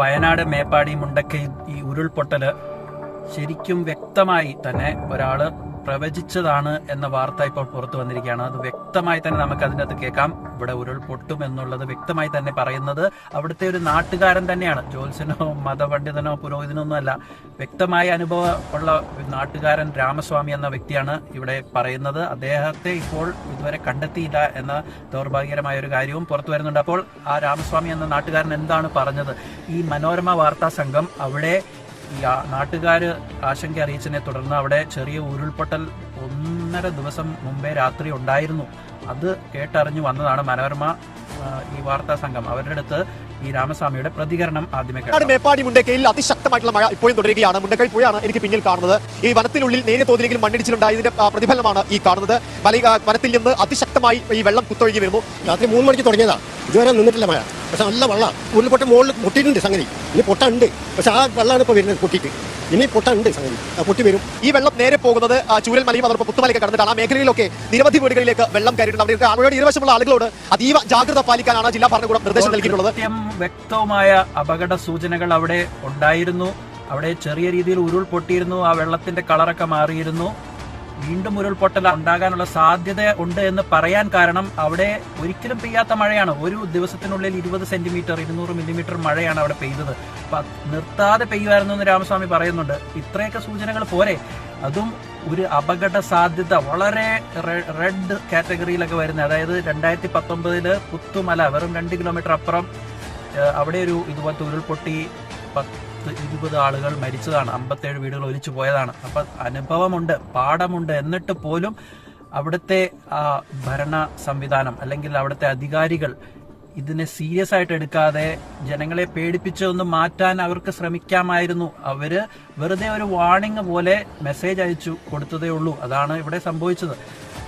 വയനാട് മേപ്പാടി മുണ്ടക്കൈ ഈ ഉരുൾപൊട്ടൽ ശരിക്കും വ്യക്തമായി തന്നെ ഒരാൾ പ്രവചിച്ചതാണ് എന്ന വാർത്ത ഇപ്പോൾ പുറത്തു വന്നിരിക്കുകയാണ്. അത് വ്യക്തമായി തന്നെ നമുക്ക് അതിന്റെ അത് കേൾക്കാം. ഇവിടെ ഉരുൾപൊട്ടും എന്നുള്ളത് വ്യക്തമായി തന്നെ പറയുന്നത് അവിടുത്തെ ഒരു നാട്ടുകാരൻ തന്നെയാണ്. ജോത്സ്യനോ മതപണ്ഡിതനോ പുരോഹിതനോ ഒന്നുമല്ല വ്യക്തമായ അനുഭവം ഉള്ള നാട്ടുകാരൻ രാമസ്വാമി എന്ന വ്യക്തിയാണ് ഇവിടെ പറയുന്നത്. അദ്ദേഹത്തെ ഇപ്പോൾ ഇതുവരെ കണ്ടെത്തിയില്ല എന്ന ദൗർഭാഗ്യകരമായ ഒരു കാര്യവും പുറത്തു വരുന്നുണ്ട്. അപ്പോൾ ആ രാമസ്വാമി എന്ന നാട്ടുകാരൻ എന്താണ് പറഞ്ഞത്? ഈ മനോരമ വാർത്താ സംഘം അവിടെ നാട്ടുകാര് ആശങ്ക അറിയിച്ചതിനെ തുടർന്ന് അവിടെ ചെറിയ ഉരുൾപൊട്ടൽ ഒന്നര ദിവസം മുമ്പേ രാത്രി ഉണ്ടായിരുന്നു. അത് കേട്ടറിഞ്ഞു വന്നതാണ് മനോരമ ഈ വാർത്താ സംഘം. അവരുടെ അടുത്ത് ഈ രാമസ്വാമിയുടെ പ്രതികരണം ആദ്യമേ മേപ്പാടി മുണ്ടക്കയിൽ അതിശക്തമായിട്ടുള്ള മഴ ഇപ്പോഴും തുടരുകയാണ്. മുണ്ടക്കൈ പുഴയാണ് എനിക്ക് പിന്നിൽ കാണുന്നത്. ഈ വനത്തിനുള്ളിൽ നേരിയ തോതിലെങ്കിലും മണ്ണിടിച്ചിലുണ്ടായതിന്റെ പ്രതിഫലമാണ് പ്രതിഫലനമാണ് ഈ കാണുന്നത്. വനത്തിൽ നിന്ന് അതിശക്തമായി ഈ വെള്ളം കുത്തൊഴുകി വരുന്നു. രാത്രി മൂന്ന് മണിക്ക് തുടങ്ങിയതാ. ഇതുവരെ നിന്നിട്ടില്ല മഴ. പക്ഷെ നല്ല വെള്ളം. ഉരുൾപൊട്ട മുകളിൽ പൊട്ടിയിട്ടുണ്ട് സംഗതി. ഇനി പൊട്ട ഉണ്ട്. പക്ഷെ ആ വെള്ളമാണ് ഇപ്പോൾ വരുന്നത് പൊട്ടിയിട്ട്. ഇനി പൊട്ടുണ്ട് സംഗതി പൊട്ടി വരും. ഈ വെള്ളം നേരെ പോകുന്നത് ചൂരൽ മലയും അതോടൊപ്പം പുത്തുമലയൊക്കെ കടന്നിട്ടാണ് ആ മേഖലയിലൊക്കെ നിരവധി വീടുകളിലേക്ക് വെള്ളം കയറിയിട്ടുണ്ട്. അവിടെ ആളുകളുടെ ഇരുവശമുള്ള ആളുകളോട് അതീവ ജാഗ്രത പാലിക്കാനാണ് ജില്ലാ ഭരണകൂടം നിർദ്ദേശം നൽകിയിട്ടുള്ളത്. വ്യക്തമായ അപകട സൂചനകൾ അവിടെ ഉണ്ടായിരുന്നു. അവിടെ ചെറിയ രീതിയിൽ ഉരുൾ പൊട്ടിയിരുന്നു. ആ വെള്ളത്തിന്റെ കളറൊക്കെ മാറിയിരുന്നു. വീണ്ടും ഉരുൾപൊട്ടൽ ഉണ്ടാകാനുള്ള സാധ്യത ഉണ്ട് എന്ന് പറയാൻ കാരണം അവിടെ ഒരിക്കലും പെയ്യാത്ത മഴയാണ്. ഒരു ദിവസത്തിനുള്ളിൽ ഇരുപത് സെന്റിമീറ്റർ ഇരുന്നൂറ് മില്ലിമീറ്റർ മഴയാണ് അവിടെ പെയ്തത്. അപ്പൊ നിർത്താതെ പെയ്യുമായിരുന്നു എന്ന് രാമസ്വാമി പറയുന്നുണ്ട്. ഇത്രയൊക്കെ സൂചനകൾ പോരെ. അതും ഒരു അപകട സാധ്യത. വളരെ റെഡ് കാറ്റഗറിയിലൊക്കെ വരുന്നത്. അതായത് രണ്ടായിരത്തി പത്തൊമ്പതിൽ പുത്തുമല വെറും രണ്ട് കിലോമീറ്റർ അപ്പുറം അവിടെ ഒരു ഇതുപോലത്തെ ഉരുൾപൊട്ടി പത്ത് ഇരുപത് ആളുകൾ മരിച്ചതാണ്. അമ്പത്തേഴ് വീടുകൾ ഒലിച്ചു പോയതാണ്. അപ്പം അനുഭവമുണ്ട് പാഠമുണ്ട് എന്നിട്ട് പോലും അവിടുത്തെ ആ ഭരണ സംവിധാനം അല്ലെങ്കിൽ അവിടുത്തെ അധികാരികൾ ഇതിനെ സീരിയസ് ആയിട്ട് എടുക്കാതെ ജനങ്ങളെ പേടിപ്പിച്ചൊന്ന് മാറ്റാൻ അവർക്ക് ശ്രമിക്കാമായിരുന്നു. അവർ വെറുതെ ഒരു വാണിംഗ് പോലെ മെസ്സേജ് അയച്ചു കൊടുത്തതേ ഉള്ളൂ. അതാണ് ഇവിടെ സംഭവിച്ചത്.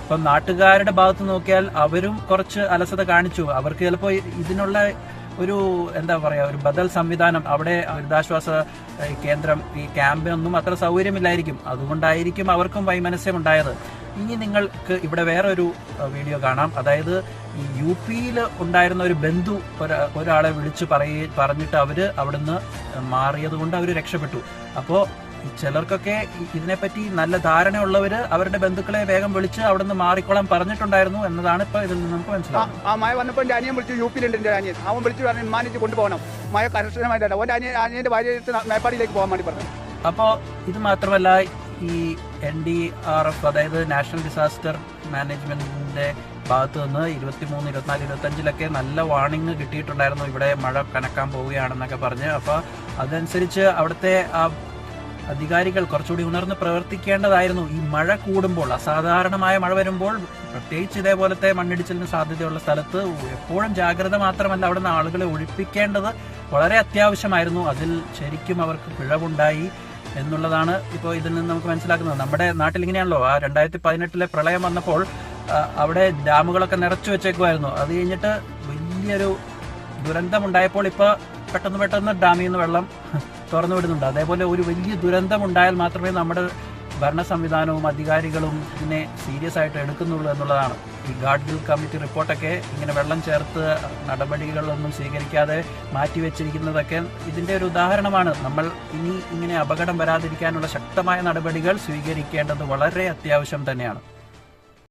ഇപ്പം നാട്ടുകാരുടെ ഭാഗത്ത് നോക്കിയാൽ അവരും കുറച്ച് അലസത കാണിച്ചു. അവർക്ക് ചിലപ്പോൾ ഇതിനുള്ള ഒരു എന്താ പറയുക ഒരു ബദൽ സംവിധാനം അവിടെ ദുരിതാശ്വാസ കേന്ദ്രം ഈ ക്യാമ്പിനൊന്നും അത്ര സൗകര്യമില്ലായിരിക്കും. അതുകൊണ്ടായിരിക്കും അവർക്കും വൈമനസ്യം ഉണ്ടായത് ഇനി നിങ്ങൾക്ക് ഇവിടെ വേറൊരു വീഡിയോ കാണാം. അതായത് യു പിയിൽ ഉണ്ടായിരുന്ന ഒരു ബന്ധു ഒരാളെ വിളിച്ച് പറയ പറഞ്ഞിട്ട് അവർ അവിടുന്ന് മാറിയത് കൊണ്ട് അവർ രക്ഷപ്പെട്ടു. അപ്പോൾ ചിലർക്കൊക്കെ ഇതിനെപ്പറ്റി നല്ല ധാരണയുള്ളവര് അവരുടെ ബന്ധുക്കളെ വേഗം വിളിച്ച് അവിടെ നിന്ന് മാറിക്കോളാൻ പറഞ്ഞിട്ടുണ്ടായിരുന്നു എന്നതാണ് ഇപ്പൊ ഇതിൽ നിന്ന് നമുക്ക് മനസ്സിലാവുന്നത്. ആ മഴ വന്നപ്പോൾ എന്റെ അനിയൻ വിളിച്ചു യു പിയിലുണ്ട് എന്റെ അനിയൻ. അവൻ വിളിച്ചു പറഞ്ഞു കൊണ്ടുപോകണം. മഴ കർശനമായിട്ടാണ് ഓന്റെ അനിയൻ അനിയന്റെ ഭാര്യ മേപ്പാടിയിലേക്ക് പോകാൻ വേണ്ടി പറഞ്ഞു. അപ്പോൾ ഇത് മാത്രമല്ല ഈ എൻ ഡി ആർ എഫ് അതായത് നാഷണൽ ഡിസാസ്റ്റർ മാനേജ്മെന്റിന്റെ ഭാഗത്ത് നിന്ന് ഇരുപത്തിമൂന്ന് ഇരുപത്തിനാല് ഇരുപത്തഞ്ചിലൊക്കെ നല്ല വാർണിംഗ് കിട്ടിയിട്ടുണ്ടായിരുന്നു. ഇവിടെ മഴ കനക്കാൻ പോവുകയാണെന്നൊക്കെ പറഞ്ഞ്. അപ്പോൾ അതനുസരിച്ച് അവിടുത്തെ ആ അധികാരികൾ കുറച്ചുകൂടി ഉണർന്ന് പ്രവർത്തിക്കേണ്ടതായിരുന്നു. ഈ മഴ കൂടുമ്പോൾ അസാധാരണമായ മഴ വരുമ്പോൾ പ്രത്യേകിച്ച് ഇതേപോലത്തെ മണ്ണിടിച്ചിലിന് സാധ്യതയുള്ള സ്ഥലത്ത് എപ്പോഴും ജാഗ്രത മാത്രമല്ല അവിടുന്ന് ആളുകളെ ഒഴിപ്പിക്കേണ്ടത് വളരെ അത്യാവശ്യമായിരുന്നു. അതിൽ ശരിക്കും അവർക്ക് പിഴവുണ്ടായി എന്നുള്ളതാണ് ഇപ്പോൾ ഇതിൽ നിന്ന് നമുക്ക് മനസ്സിലാക്കുന്നത്. നമ്മുടെ നാട്ടിൽ ഇങ്ങനെയാണല്ലോ. ആ രണ്ടായിരത്തി പതിനെട്ടിലെ പ്രളയം വന്നപ്പോൾ അവിടെ ഡാമുകളൊക്കെ നിറച്ചു വെച്ചേക്കുമായിരുന്നു അത് കഴിഞ്ഞിട്ട് വലിയൊരു ദുരന്തമുണ്ടായപ്പോൾ ഇപ്പോൾ പെട്ടെന്ന് പെട്ടെന്ന് ഡാമിൽ നിന്ന് വെള്ളം തുറന്നു വിടുന്നുണ്ട്. അതേപോലെ ഒരു വലിയ ദുരന്തം ഉണ്ടായാൽ മാത്രമേ നമ്മുടെ ഭരണ സംവിധാനവും അധികാരികളും ഇതിനെ സീരിയസ് ആയിട്ട് എടുക്കുന്നുള്ളൂ എന്നുള്ളതാണ്. ഈ ഗാഡ്ഗിൽ കമ്മിറ്റി റിപ്പോർട്ടൊക്കെ ഇങ്ങനെ വെള്ളം ചേർത്ത് നടപടികളൊന്നും സ്വീകരിക്കാതെ മാറ്റിവെച്ചിരിക്കുന്നതൊക്കെ ഇതിന്റെ ഒരു ഉദാഹരണമാണ്. നമ്മൾ ഇനി ഇങ്ങനെ അപകടം വരാതിരിക്കാനുള്ള ശക്തമായ നടപടികൾ സ്വീകരിക്കേണ്ടത് വളരെ അത്യാവശ്യം തന്നെയാണ്.